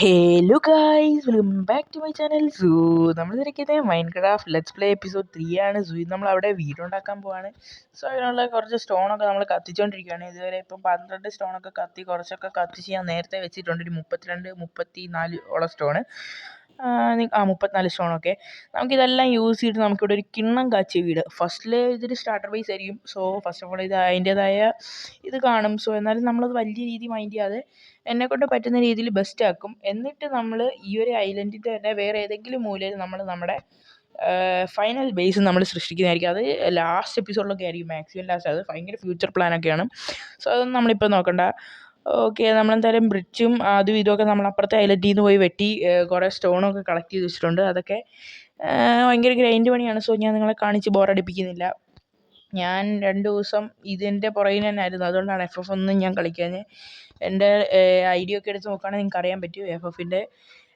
Hello guys welcome back to my channel so നമ്മൾ തിരക്കിയത് Minecraft let's play episode three ആണ്. So നമ്മൾ അവിടെ വീടുണ്ടാക്കാൻ പോവാണ്. സോ അതിനുള്ള കുറച്ച് സ്റ്റോണൊക്കെ നമ്മൾ കത്തിച്ചുകൊണ്ടിരിക്കുകയാണ് ഇതുവരെ ഇപ്പം പന്ത്രണ്ട് സ്റ്റോണൊക്കെ കത്തി കുറച്ചൊക്കെ കത്തിച്ച് ഞാൻ നേരത്തെ വെച്ചിട്ടുണ്ട്. ഒരു മുപ്പത്തിരണ്ട് മുപ്പത്തി നാല് ഓളം സ്റ്റോണ്. ആ മുപ്പത്തിനാല് സ്റ്റോണൊക്കെ. നമുക്കിതെല്ലാം യൂസ് ചെയ്തിട്ട് നമുക്കിവിടെ ഒരു കിണ്ണം കാച്ചിയ വീട്. ഫസ്റ്റിൽ ഇതൊരു സ്റ്റാർട്ടർ ബേസ് ആയിരിക്കും. സോ ഫസ്റ്റ് ഓഫ് ഓൾ ഇത് അതിന്റേതായ ഇത് കാണും. സോ എന്നാലും നമ്മളത് വലിയ രീതി മൈൻഡ് ചെയ്യാതെ എന്നെക്കൊണ്ട് പറ്റുന്ന രീതിയിൽ ബെസ്റ്റ് ആക്കും. എന്നിട്ട് നമ്മൾ ഈ ഒരു ഐലൻഡിന്റെ തന്നെ വേറെ ഏതെങ്കിലും മൂലയിൽ നമ്മൾ നമ്മുടെ ഫൈനൽ ബേസ് നമ്മൾ സൃഷ്ടിക്കുന്നതായിരിക്കും. അത് ലാസ്റ്റ് എപ്പിസോഡിലൊക്കെ ആയിരിക്കും. മാക്സിമം ലാസ്റ്റ് അത് ഭയങ്കര ഫ്യൂച്ചർ പ്ലാനൊക്കെയാണ് സോ അതൊന്നും നമ്മളിപ്പോൾ നോക്കണ്ട. ഓക്കെ നമ്മളെന്തായാലും ബ്രിഡ്ജും അതും ഇതുമൊക്കെ നമ്മൾ അപ്പുറത്തെ ഐലൻഡിൽ നിന്ന് പോയി വെട്ടി കുറേ സ്റ്റോണൊക്കെ കളക്ട് ചെയ്ത് വെച്ചിട്ടുണ്ട്. അതൊക്കെ ഭയങ്കര ഗ്രൈൻഡ് പണിയാണ്. സോ ഞാൻ നിങ്ങളെ കാണിച്ച് ബോറടിപ്പിക്കുന്നില്ല. ഞാൻ രണ്ട് ദിവസം ഇതിന്റെ പുറകിൽ തന്നെ ആയിരുന്നു. അതുകൊണ്ടാണ് എഫ് എഫ് ഒന്നും ഞാൻ കളിക്കാഞ്ഞത്. എന്റെ ഐ ഡി ഒക്കെ എടുത്ത് നോക്കുകയാണെങ്കിൽ നിങ്ങൾക്ക് അറിയാൻ പറ്റും എഫ് എഫിന്റെ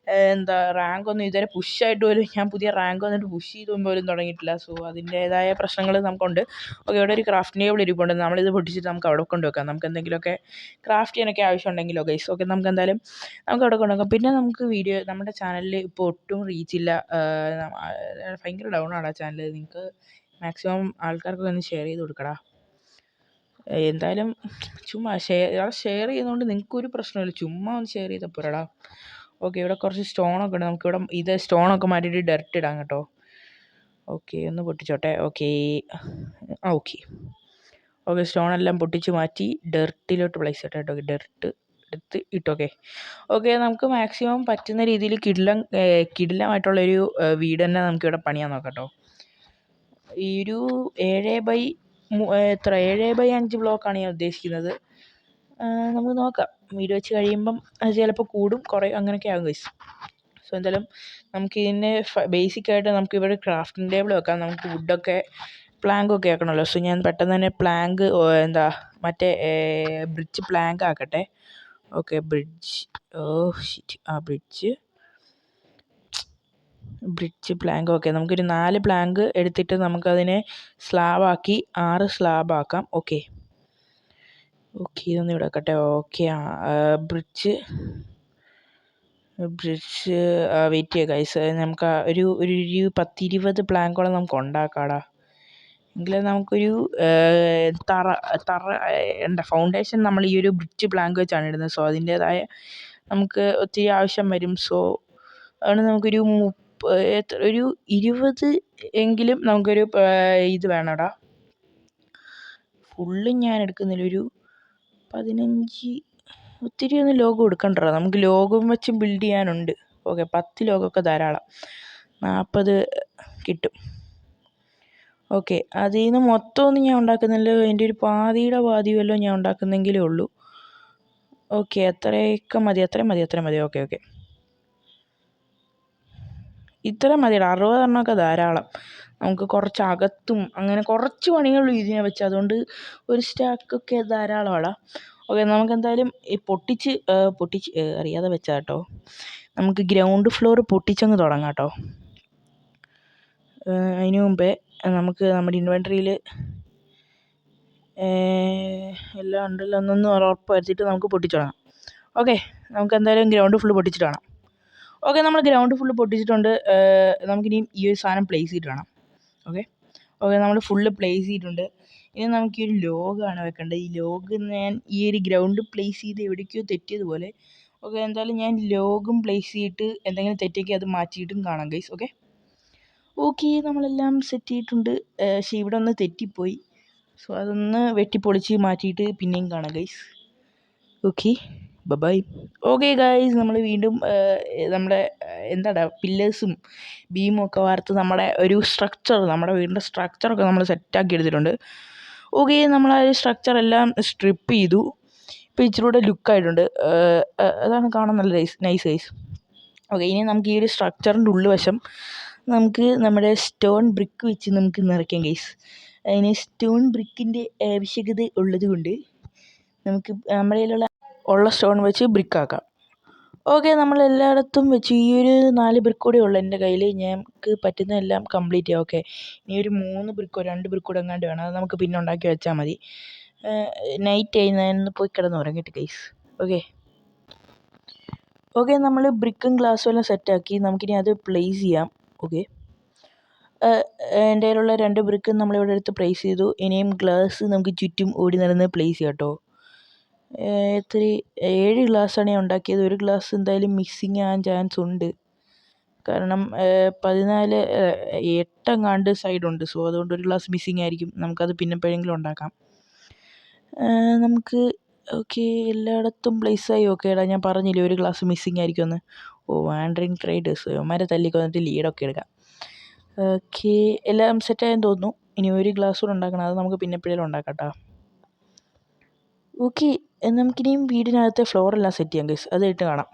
എന്താ റാങ്ക് ഒന്നും ഇതുവരെ പുഷായിട്ട് പോലും ഞാൻ പുതിയ റാങ്ക് വന്നിട്ട് പുഷ് ചെയ്ത് പോലും തുടങ്ങിയിട്ടില്ല. സോ അതിന്റേതായ പ്രശ്നങ്ങൾ നമുക്കുണ്ട്. ഓക്കെ ഇവിടെ ഒരു ക്രാഫ്റ്റ് ടേബിൾ ഇരിപ്പുണ്ട്. നമ്മളിത് പൊട്ടിച്ചിട്ട് നമുക്ക് അവിടെ കൊണ്ടുവെക്കാം നമുക്ക് എന്തെങ്കിലുമൊക്കെ ക്രാഫ്റ്റ് ചെയ്യാനൊക്കെ ആവശ്യമുണ്ടെങ്കിലോ ഗൈസ് ഓക്കെ നമുക്ക് എന്തായാലും നമുക്ക് അവിടെ കൊണ്ടുവെക്കാം പിന്നെ നമുക്ക് വീഡിയോ നമ്മുടെ ചാനലിൽ ഇപ്പോൾ ഒട്ടും റീച്ചില്ല ഭയങ്കര ഡൗൺ ആണ് ആ ചാനൽ നിങ്ങൾക്ക് മാക്സിമം ആൾക്കാർക്കൊക്കെ ഒന്ന് ഷെയർ ചെയ്ത് കൊടുക്കടാ. എന്തായാലും ചുമ്മാ ഷെയർ ഷെയർ ചെയ്യുന്നതുകൊണ്ട് നിങ്ങൾക്കൊരു പ്രശ്നമില്ല ചുമ്മാ ഒന്ന് ഷെയർ ചെയ്താൽ പോരാടാ. ഓക്കെ ഇവിടെ കുറച്ച് സ്റ്റോണൊക്കെ ഉണ്ട്. നമുക്കിവിടെ ഇത് സ്റ്റോണൊക്കെ മാറ്റിയിട്ട് ഡെർട്ട് ഇടാം കേട്ടോ. ഓക്കെ ഒന്ന് പൊട്ടിച്ചോട്ടെ. ഓക്കെ. ആ ഓക്കെ. ഓക്കെ സ്റ്റോണെല്ലാം പൊട്ടിച്ച് മാറ്റി ഡെർട്ടിലോട്ട് പ്ലേസ് ചെയ്യട്ടെ കേട്ടോ. ഡെർട്ട് എടുത്ത് ഇട്ടോക്കെ ഓക്കെ. നമുക്ക് മാക്സിമം പറ്റുന്ന രീതിയിൽ കിടിലം കിടിലമായിട്ടുള്ളൊരു വീട് തന്നെ നമുക്കിവിടെ പണിയാൻ നോക്കാം കേട്ടോ. ഈ ഒരു ഏഴ് ബൈ എത്ര? ഏഴ് ബൈ അഞ്ച് ബ്ലോക്കാണ് ഞാൻ ഉദ്ദേശിക്കുന്നത്. നമുക്ക് നോക്കാം. വീട് വെച്ച് കഴിയുമ്പം അത് ചിലപ്പോൾ കൂടും കുറയും അങ്ങനെയൊക്കെ ആകും ഗൈസ് സോ എന്തായാലും നമുക്ക് ഇതിനെ ബേസിക്കായിട്ട് നമുക്ക് ഇവിടെ ക്രാഫ്റ്റിംഗ് ടേബിൾ വെക്കാം. നമുക്ക് വുഡൊക്കെ പ്ലാങ്ക് ഒക്കെ ആക്കണമല്ലോ. സോ ഞാൻ പെട്ടെന്ന് തന്നെ പ്ലാങ്ക് എന്താ മറ്റേ ബ്രിഡ്ജ് പ്ലാങ്ക് ആക്കട്ടെ. ഓക്കെ ബ്രിഡ്ജ് ഓ ഷിറ്റ് ആ ബ്രിഡ്ജ് ബ്രിഡ്ജ് പ്ലാങ്ക് ഓക്കെ നമുക്കൊരു നാല് പ്ലാങ്ക് എടുത്തിട്ട് നമുക്കതിനെ സ്ലാബാക്കി ആറ് സ്ലാബാക്കാം ഓക്കെ ഓക്കെ ഇതൊന്ന് ഇവിടെ വെക്കട്ടെ. ഓക്കെ ബ്രിഡ്ജ് ബ്രിഡ്ജ് വെയിറ്റ് ചെയ്യുക ഗൈസ് നമുക്ക് ഒരു ഒരു പത്തിരുപത് പ്ലാങ്കോളം നമുക്ക് ഉണ്ടാക്കാടാ. എങ്കിലും നമുക്കൊരു തറ തറ എന്താ ഫൗണ്ടേഷൻ നമ്മൾ ഈ ഒരു ബ്രിഡ്ജ് പ്ലാങ്ക് വെച്ചാണ് ഇടുന്നത്. സോ അതിന്റേതായ നമുക്ക് ഒത്തിരി ആവശ്യം വരും. സോ അതുകൊണ്ട് നമുക്കൊരു എത്ര ഒരു ഇരുപത് എങ്കിലും നമുക്കൊരു ഇത് വേണടാ. ഫുള്ള് ഞാൻ എടുക്കുന്നില്ല. ഒരു പതിനഞ്ച് ഒത്തിരി ഒന്നും ലോഗോ എടുക്കണ്ടടാ നമുക്ക് ലോഗോ വെച്ച് ബിൽഡ് ചെയ്യാനുണ്ട്. ഓക്കെ പത്ത് ലോഗൊക്കെ ധാരാളം. നാൽപ്പത് കിട്ടും. ഓക്കെ അതിൽ നിന്ന് മൊത്തമൊന്നും ഞാൻ ഉണ്ടാക്കുന്നില്ല. എന്റെ ഒരു പാതിയുടെ പാതി വല്ലതും ഞാൻ ഉണ്ടാക്കുന്നെങ്കിലേ ഉള്ളൂ. ഓക്കെ അത്രയൊക്കെ മതി. അത്രയും മതി അത്രയും മതി. ഓക്കെ ഓക്കെ ഇത്രയും മതിയടാ. അറുപതെണ്ണമൊക്കെ ധാരാളം. നമുക്ക് കുറച്ച് അകത്തും അങ്ങനെ കുറച്ച് പണികളുള്ളൂ ഇതിനെ വെച്ച്. അതുകൊണ്ട് ഒരു സ്റ്റാക്കൊക്കെ ധാരാളമാണ് ഓക്കെ നമുക്ക് എന്തായാലും ഈ പൊട്ടിച്ച് പൊട്ടിച്ച് അറിയാതെ വെച്ചാൽ കേട്ടോ. നമുക്ക് ഗ്രൗണ്ട് ഫ്ലോർ പൊട്ടിച്ചങ്ങ് തുടങ്ങാം കേട്ടോ. അതിന് മുമ്പേ നമുക്ക് നമ്മുടെ ഇൻവെൻട്രിയിൽ എല്ലാം ഉണ്ടല്ലോ എന്നൊന്ന് ഉറപ്പ് വരുത്തിയിട്ട് നമുക്ക് പൊട്ടിച്ചു തുടങ്ങാം. ഓക്കെ നമുക്ക് എന്തായാലും ഗ്രൗണ്ട് ഫുള്ള് പൊട്ടിച്ചിട്ട് വേണം ഓക്കെ നമ്മൾ ഗ്രൗണ്ട് ഫുള്ള് പൊട്ടിച്ചിട്ടുണ്ട്. നമുക്കിനി ഈ ഒരു സാധനം പ്ലേസ് ചെയ്തിട്ട് വേണം ഓക്കെ ഓക്കെ നമ്മൾ ഫുള്ള് പ്ലേസ് ചെയ്തിട്ടുണ്ട്. ഇനി നമുക്ക് ഈ ഒരു ലോഗാണ് വെക്കേണ്ടത്. ഈ ലോഗ് ഞാൻ ഈ ഒരു ഗ്രൗണ്ട് പ്ലേസ് ചെയ്ത് എവിടേക്കോ തെറ്റിയതുപോലെ ഓക്കെ എന്തായാലും ഞാൻ ലോഗും പ്ലേസ് ചെയ്തിട്ട് എന്തെങ്കിലും തെറ്റൊക്കെ അത് മാറ്റിയിട്ടും കാണാം ഗൈസ് ഓക്കെ ഓക്കെ നമ്മളെല്ലാം സെറ്റ് ചെയ്തിട്ടുണ്ട്. പക്ഷേ ഇവിടെ ഒന്ന് തെറ്റിപ്പോയി. സോ അതൊന്ന് വെട്ടിപ്പൊളിച്ച് മാറ്റിയിട്ട് പിന്നെയും കാണാം guys okay bye okay guys നമ്മൾ വീണ്ടും നമ്മുടെ എന്താണ് പില്ലേഴ്സും ബീമും ഒക്കെ വാർത്ത് നമ്മുടെ ഒരു സ്ട്രക്ചർ നമ്മുടെ വീടിന്റെ സ്ട്രക്ചറൊക്കെ നമ്മൾ സെറ്റാക്കി എടുത്തിട്ടുണ്ട്. ഓക്കെ നമ്മൾ ആ ഒരു സ്ട്രക്ചർ എല്ലാം സ്ട്രിപ്പ് ചെയ്തു. ഇപ്പോൾ ഇച്ചിരി കൂടെ ലുക്കായിട്ടുണ്ട് അതാണ് കാണാൻ നല്ല നൈസ് നൈസ് ഗൈസ് ഓക്കെ ഇനി നമുക്ക് ഈ ഒരു സ്ട്രക്ചറിന്റെ ഉള്ളുവശം നമുക്ക് നമ്മുടെ സ്റ്റോൺ ബ്രിക്ക് വെച്ച് നമുക്ക് നിറയ്ക്കാം ഗൈസ് അതിന് സ്റ്റോൺ ബ്രിക്കിന്റെ ആവശ്യകത ഉള്ളത് കൊണ്ട് നമുക്ക് നമ്മുടെ കയ്യിലുള്ള ഉള്ള സ്റ്റോൺ വെച്ച് ബ്രിക്കാക്കാം ഓക്കെ നമ്മൾ എല്ലായിടത്തും വെച്ച് ഈ ഒരു നാല് ബ്രിക്ക് കൂടെ ഉള്ളു എന്റെ കയ്യിൽ. ഞങ്ങൾക്ക് പറ്റുന്നതെല്ലാം കംപ്ലീറ്റ് ചെയ്യാം ഓക്കെ ഇനി ഒരു മൂന്ന് ബ്രിക്കോ രണ്ട് ബ്രിക്കോ എങ്ങാണ്ട് വേണം. അത് നമുക്ക് പിന്നെ ഉണ്ടാക്കി വെച്ചാൽ മതി. നൈറ്റ് ആയി ഞാൻ പോയി കിടന്ന് ഉറങ്ങിയിട്ട് ഗൈസ് ഓക്കെ ഓക്കെ നമ്മൾ ബ്രിക്കും ഗ്ലാസ്സും എല്ലാം സെറ്റാക്കി നമുക്കിനി അത് പ്ലേസ് ചെയ്യാം. ഓക്കെ എന്റെ കയ്യിലുള്ള രണ്ട് ബ്രിക്കും നമ്മളിവിടെ എടുത്ത് പ്ലേസ് ചെയ്തു. ഇനിയും ഗ്ലാസ് നമുക്ക് ചുറ്റും ഓടി നടന്ന് പ്ലേസ് ചെയ്യാം കേട്ടോ എത്ര ഏഴ് ഗ്ലാസ്സാണ് ഞാൻ ഉണ്ടാക്കിയത്. ഒരു ഗ്ലാസ് എന്തായാലും മിസ്സിങ് ആകാൻ ചാൻസ് ഉണ്ട്. കാരണം പതിനാല് എട്ടെങ്ങാണ്ട് സൈഡുണ്ട് സോ അതുകൊണ്ട് ഒരു ഗ്ലാസ് മിസ്സിങ് ആയിരിക്കും. നമുക്കത് പിന്നെ എപ്പോഴെങ്കിലും ഉണ്ടാക്കാം. നമുക്ക് ഓക്കെ എല്ലായിടത്തും പ്ലേസായി ഓക്കെ എടാ ഞാൻ പറഞ്ഞില്ലേ ഒരു ഗ്ലാസ് മിസ്സിങ് ആയിരിക്കുമെന്ന്. ഓ വാൻഡറിങ് ട്രേഡേഴ്സ് അവന്മാരെ തല്ലിക്കൊന്നിട്ട് ലീഡൊക്കെ എടുക്കാം. ഓക്കെ എല്ലാം സെറ്റായെന്ന് തോന്നുന്നു. ഇനി ഒരു ഗ്ലാസ് കൂടെ ഉണ്ടാക്കണം. അത് നമുക്ക് പിന്നെ എപ്പോഴേലും ഉണ്ടാക്കാം കേട്ടോ ഓക്കെ നമുക്കിനിയും വീടിനകത്തെ ഫ്ലോറെല്ലാം സെറ്റ് ചെയ്യാം ഗൈസ് അത് ഇട്ട് കാണാം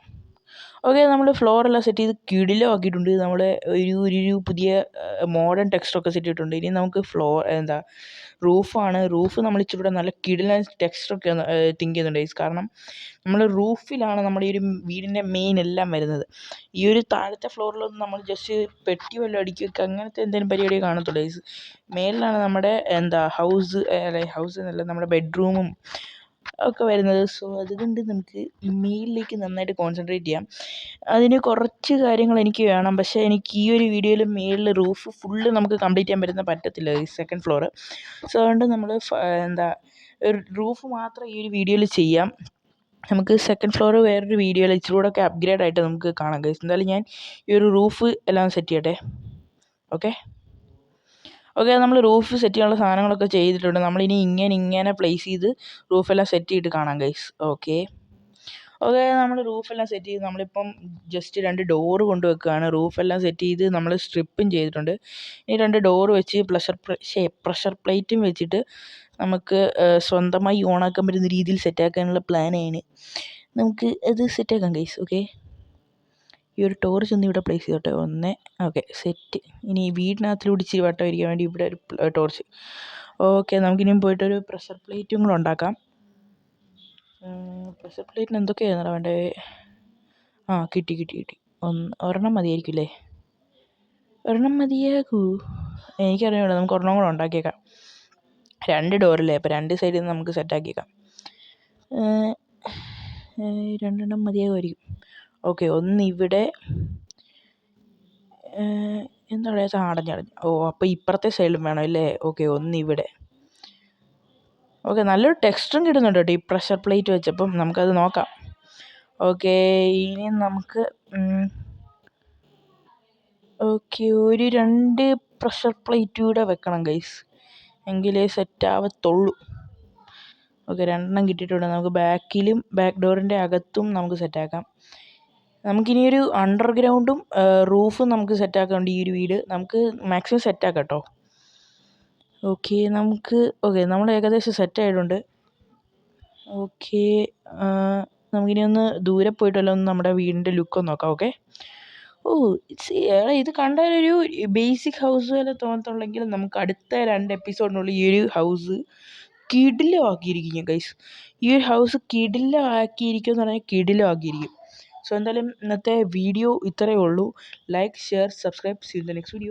ഓക്കെ നമ്മൾ ഫ്ലോറെല്ലാം സെറ്റ് ചെയ്ത് കിടിലം ആക്കിയിട്ടുണ്ട് നമ്മൾ ഒരു ഒരു പുതിയ മോഡേൺ ടെക്സ്റ്ററൊക്കെ സെറ്റ് ചെയ്തിട്ടുണ്ട്. ഇനി നമുക്ക് ഫ്ലോർ എന്താ റൂഫാണ് റൂഫ് നമ്മൾ ഇച്ചിരി നല്ല കിടിലൻ ടെക്സ്റ്ററൊക്കെ തിങ്ക് ചെയ്യുന്നുണ്ട് ഗൈസ് കാരണം നമ്മൾ റൂഫിലാണ് നമ്മുടെ ഈ ഒരു വീടിന്റെ മെയിൻ എല്ലാം വരുന്നത്. ഈ ഒരു താഴത്തെ ഫ്ലോറിലൊന്നും നമ്മൾ ജസ്റ്റ് പെട്ടി വല്ലതും അടിക്കുക അങ്ങനത്തെ എന്തെങ്കിലും പരിപാടി കാണത്തുള്ളൂ ഗൈസ് മേളിലാണ് നമ്മുടെ എന്താ ഹൗസ് അല്ലെ ഹൗസ് എന്നല്ല നമ്മുടെ ബെഡ്റൂമും ഒക്കെ വരുന്നത്. സോ അതുകൊണ്ട് നമുക്ക് മെയിലിലേക്ക് നന്നായിട്ട് കോൺസെൻട്രേറ്റ് ചെയ്യാം. അതിന് കുറച്ച് കാര്യങ്ങൾ എനിക്ക് വേണം. പക്ഷേ എനിക്ക് ഈ ഒരു വീഡിയോയിൽ മേളിൽ റൂഫ് ഫുള്ള് നമുക്ക് കംപ്ലീറ്റ് ചെയ്യാൻ പറ്റുന്ന പറ്റത്തില്ല. ഈ സെക്കൻഡ് ഫ്ലോർ സോ അതുകൊണ്ട് നമ്മൾ എന്താ ഒരു റൂഫ് മാത്രം ഈ ഒരു വീഡിയോയിൽ ചെയ്യാം. നമുക്ക് സെക്കൻഡ് ഫ്ലോർ വേറൊരു വീഡിയോയിൽ ഇച്ചിരി കൂടെ ഒക്കെ അപ്ഗ്രേഡ് ആയിട്ട് നമുക്ക് കാണാം ഗൈസ് എന്തായാലും ഞാൻ ഈ ഒരു റൂഫ് എല്ലാം സെറ്റ് ചെയ്യട്ടെ. ഓക്കെ ഓക്കെ നമ്മൾ റൂഫ് സെറ്റ് ചെയ്യാനുള്ള സാധനങ്ങളൊക്കെ ചെയ്തിട്ടുണ്ട്. നമ്മളിനി ഇങ്ങനെ ഇങ്ങനെ പ്ലേസ് ചെയ്ത് റൂഫെല്ലാം സെറ്റ് ചെയ്തിട്ട് കാണാം ഗൈസ് ഓക്കെ. ഓക്കെ നമ്മൾ റൂഫെല്ലാം സെറ്റ് ചെയ്ത് നമ്മളിപ്പം ജസ്റ്റ് രണ്ട് ഡോറ് കൊണ്ടുവെക്കുകയാണ്. റൂഫെല്ലാം സെറ്റ് ചെയ്ത് നമ്മൾ സ്ട്രിപ്പും ചെയ്തിട്ടുണ്ട്. ഇനി രണ്ട് ഡോറ് വെച്ച് പ്രഷർ ഷേ പ്രഷർ പ്ലേറ്റും വെച്ചിട്ട് നമുക്ക് സ്വന്തമായി ഓണാക്കാൻ പറ്റുന്ന രീതിയിൽ സെറ്റാക്കാനുള്ള പ്ലാനാണ് നമുക്ക് അത് സെറ്റാക്കാം ഗൈസ് ഓക്കെ. ഈ ഒരു ടോർച്ച് ഒന്ന് ഇവിടെ പ്ലേസ് ചെയ്തോട്ടെ. ഒന്ന് ഓക്കെ സെറ്റ് ഇനി വീടിനകത്തിലൂടെ ഇച്ചിരി വട്ടം ഇരിക്കാൻ വേണ്ടി ഇവിടെ ഒരു ടോർച്ച് ഓക്കെ നമുക്കിനിയും പോയിട്ടൊരു പ്രഷർ പ്ലേറ്റും കൂടെ ഉണ്ടാക്കാം. പ്രഷർ പ്ലേറ്റിന് എന്തൊക്കെയാണ് വേണ്ടേ? ആ കിട്ടി കിട്ടി കിട്ടി. ഒന്ന് ഒരെണ്ണം മതിയായിരിക്കും അല്ലേ ഒരെണ്ണം മതിയാകൂ. എനിക്കറിഞ്ഞൂടാ നമുക്ക് ഒരെണ്ണം കൂടെ ഉണ്ടാക്കിയേക്കാം. രണ്ട് ഡോറല്ലേ അപ്പോൾ രണ്ട് സൈഡിൽ നിന്ന് നമുക്ക് സെറ്റാക്കിയേക്കാം രണ്ടെണ്ണം മതിയാകുമായിരിക്കും. ഓക്കെ ഒന്ന് ഇവിടെ എന്താ പറയുക അടഞ്ഞടഞ്ഞ് ഓ അപ്പോൾ ഇപ്പുറത്തെ സൈഡിലും വേണം അല്ലേ? ഓക്കെ ഒന്ന് ഇവിടെ ഓക്കെ നല്ലൊരു ടെക്സ്റ്ററും കിട്ടുന്നുണ്ട് കേട്ടോ ഈ പ്രഷർ പ്ലേറ്റ് വെച്ചപ്പം. നമുക്കത് നോക്കാം. ഓക്കെ ഇനി നമുക്ക് ഓക്കെ ഒരു രണ്ട് പ്രഷർ പ്ലേറ്റ് കൂടെ വെക്കണം ഗൈസ്. എങ്കിലേ സെറ്റ് ആവത്തുള്ളൂ ഓക്കെ രണ്ടെണ്ണം കിട്ടിയിട്ടുണ്ട്. നമുക്ക് ബാക്കിലും ബാക്ക് ഡോറിന്റെ അകത്തും നമുക്ക് സെറ്റാക്കാം. നമുക്കിനിയൊരു അണ്ടർഗ്രൗണ്ടും റൂഫും നമുക്ക് സെറ്റാക്കാനുണ്ട് ഈ ഒരു വീട്. നമുക്ക് മാക്സിമം സെറ്റാക്കാം കേട്ടോ ഓക്കെ നമുക്ക് ഓക്കെ നമ്മൾ ഏകദേശം സെറ്റായിട്ടുണ്ട് ഓക്കെ നമുക്കിനി ഒന്ന് ദൂരെ പോയിട്ടല്ലോ ഒന്ന് നമ്മുടെ വീടിന്റെ ലുക്കൊന്ന് നോക്കാം ഓക്കെ ഓ എടാ ഇത് കണ്ടാലൊരു ബേസിക് ഹൗസ് പോലെ തോന്നത്തുള്ളെങ്കിൽ നമുക്ക് അടുത്ത രണ്ട് എപ്പിസോഡിനുള്ളിൽ ഈ ഒരു ഹൗസ് കിടിലമാക്കിയിരിക്കും ഞാൻ ഗൈസ് ഈ ഒരു ഹൗസ് കിടിലമാക്കിയിരിക്കും എന്ന് പറഞ്ഞാൽ കിടിലമാക്കിയിരിക്കും. സോ എന്തായാലും ഇന്നത്തെ വീഡിയോ ഇത്രയേ ഉള്ളൂ. Like share subscribe see the next video